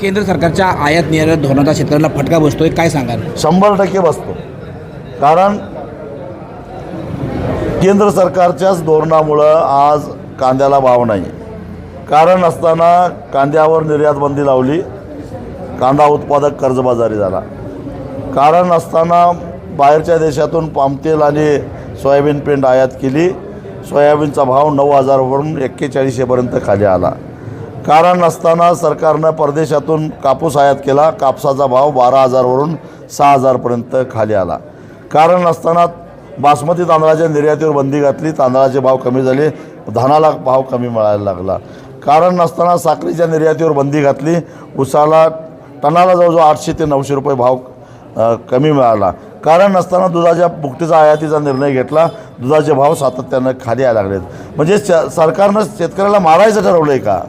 केंद्र सरकारच्या आयात निर्यात धोरणाचा शेतकऱ्यांना फटका बसतोय काय सांगाल? शंभर टक्के बसतो. कारण केंद्र सरकारच्याच धोरणामुळं आज कांद्याला भाव नाही कारण असताना कांद्यावर निर्यात बंदी लावली कांदा उत्पादक कर्जबाजारी झाला. कारण असताना बाहेरच्या देशातून पामतेल आणि सोयाबीन पेंड आयात केली सोयाबीनचा भाव नऊ हजारवरून एक्केचाळीसशेपर्यंत खाली आला. कारण नसताना सरकारनं परदेशातून कापूस आयात केला. कापसाचा भाव बारा हजारवरून सहा हजारपर्यंत खाली आला. कारण नसताना बासमती तांदळाच्या निर्यातीवर बंदी घातली. तांदळाचे भाव कमी झाले. धानाला भाव कमी मिळायला लागला. कारण नसताना साखरेच्या निर्यातीवर बंदी घातली. उसाला टनाला जवळजवळ आठशे ते नऊशे रुपये भाव कमी मिळाला. कारण नसताना दुधाच्या बुकटीचा आयातीचा निर्णय घेतला. दुधाचे भाव सातत्यानं खाली यायला लागलेत. म्हणजे श सरकारनं शेतकऱ्याला मारायचं ठरवलं आहे का?